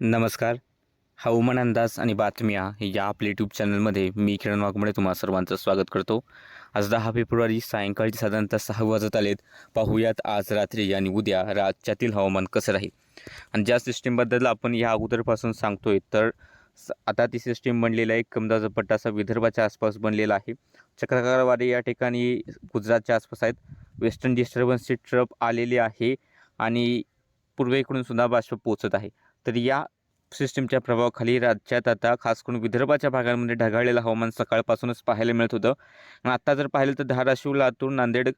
नमस्कार. हवामान अंदाज आणि बातम्या या आपल्या यूट्यूब चॅनलमध्ये मी किरण वाघमोडे तुम्हा सर्वांचं स्वागत करतो. आज दहा फेब्रुवारी सायंकाळची साधारणतः सहा वाजत आलेत. पाहूयात आज रात्री आणि उद्या राज्यातील हवामान कसं राहील. आणि ज्या सिस्टीमबद्दल आपण या अगोदरपासून सांगतोय तर आता ती सिस्टीम बनलेला आहे. कमदाचा पट्टा असा विदर्भाच्या आसपास बनलेला आहे. चक्रकारवारी या ठिकाणी गुजरातच्या आसपास आहेत. वेस्टर्न डिस्टर्बन्सची ट्रप आलेली आहे. आणि पूर्वेकडून सुद्धा बाष्प पोचत आहे. तर या सिस्टीमच्या प्रभावाखाली राज्यात आता खास करून विदर्भाच्या भागांमध्ये ढगाळलेलं हवामान सकाळपासूनच पाहायला मिळत होतं. आणि आत्ता जर पाहिलं तर धाराशिव लातूर नांदेड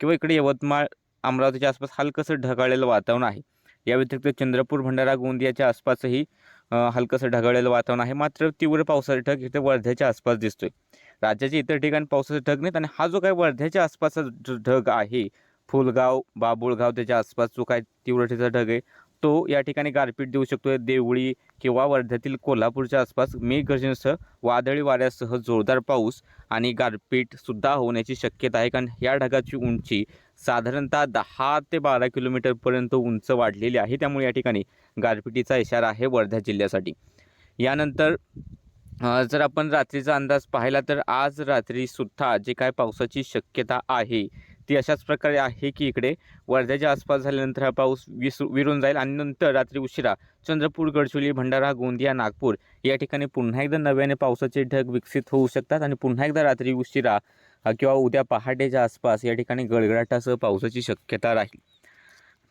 किंवा इकडे यवतमाळ अमरावतीच्या आसपास हलकंसं ढगाळलेलं वातावरण आहे. या व्यतिरिक्त चंद्रपूर भंडारा गोंदियाच्या आसपासही हलकंसं ढगाळलेलं वातावरण आहे. मात्र तीव्र पावसाचा ढग इथे वर्ध्याच्या आसपास दिसतोय. राज्याच्या इतर ठिकाणी पावसाचे ढग नाहीत आणि हा जो काय वर्ध्याच्या आसपासचा ढग आहे फुलगाव बाबुळगाव त्याच्या आसपास जो काय तीव्रतेचा ढग आहे तो या ठिकाणी गारपीट देऊ शकतोय. देवळी किंवा वर्ध्यातील कोल्हापूरच्या आसपास मेघगर्जनेसह वादळी वाऱ्यासह जोरदार पाऊस आणि गारपीटसुद्धा होण्याची शक्यता आहे. कारण या ढगाची उंची साधारणतः दहा ते बारा किलोमीटरपर्यंत उंच वाढलेली आहे. त्यामुळे या ठिकाणी गारपिटीचा इशारा आहे वर्धा जिल्ह्यासाठी. यानंतर जर आपण रात्रीचा अंदाज पाहिला तर आज रात्रीसुद्धा जे काय पावसाची शक्यता आहे ती अशाच प्रकारे आहे की इकडे वर्ध्याच्या आसपास झाल्यानंतर हा पाऊस विस विरून जाईल आणि नंतर रात्री उशिरा चंद्रपूर गडचिरोली भंडारा गोंदिया नागपूर या ठिकाणी पुन्हा एकदा नव्याने पावसाचे ढग विकसित होऊ शकतात आणि पुन्हा एकदा रात्री उशिरा किंवा उद्या पहाटेच्या आसपास या ठिकाणी गडगडाटासह पावसाची शक्यता राहील.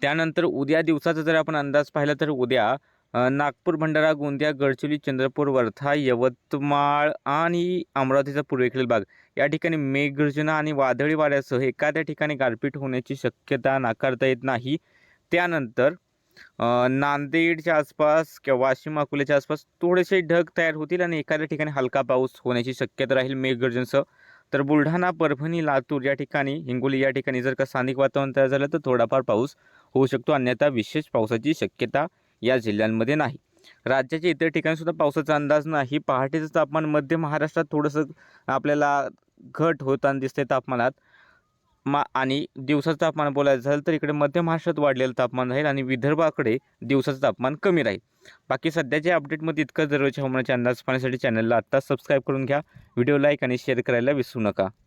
त्यानंतर उद्या दिवसाचा जर आपण अंदाज पाहिला तर उद्या नागपूर भंडारा गोंदिया गडचिरोली चंद्रपूर वर्धा यवतमाळ आणि अमरावतीचा पूर्वेकडील भाग. या ठिकाणी मेघगर्जना आणि वादळी वाऱ्यासह एखाद्या ठिकाणी गारपीट होण्याची शक्यता नाकारता येत नाही. त्यानंतर नांदेडच्या आसपास किंवा वाशिम अकोल्याच्या आसपास थोडेसे ढग तयार होतील आणि एखाद्या ठिकाणी हलका पाऊस होण्याची शक्यता राहील मेघगर्जनसह. तर बुलढाणा परभणी लातूर या ठिकाणी हिंगोली या ठिकाणी जर का स्थानिक वातावरण तयार झालं तर थोडाफार पाऊस होऊ शकतो. अन्यथा विशेष पावसाची शक्यता या जिल्ह्यांमध्ये नाही. राज्याच्या इतर ठिकाणीसुद्धा पावसाचा अंदाज नाही. पहाटेचं तापमान मध्य महाराष्ट्रात थोडंसं आपल्याला घट होताना दिसते तापमानात. मा आणि दिवसाचं तापमान बोलायचं झालं तर इकडे मध्य महाराष्ट्रात वाढलेलं तापमान राहील आणि विदर्भाकडे दिवसाचं तापमान कमी राहील. बाकी सध्याच्या अपडेटमध्ये इतकं दररोजच्या हवामानाचे अंदाज पाहण्यासाठी चॅनलला आत्ताच सबस्क्राईब करून घ्या. व्हिडिओ लाईक आणि शेअर करायला विसरू नका.